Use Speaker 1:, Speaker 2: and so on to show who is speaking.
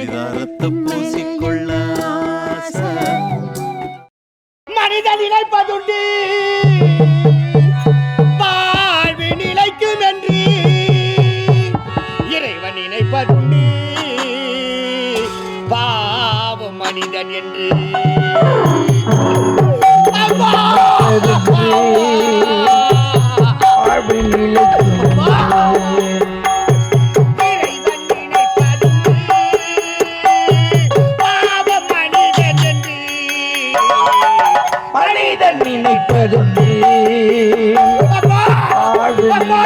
Speaker 1: பரிதாரத்தை பூசிக்கொள்ள ஆசை.
Speaker 2: மனிதன் நினைப்பதுண்டு வாழ்வு நிலைக்கும் என்று இறைவன் நினைப்பதுண்டு. பாவம் மனிதன் என்று.
Speaker 3: ஆடுமே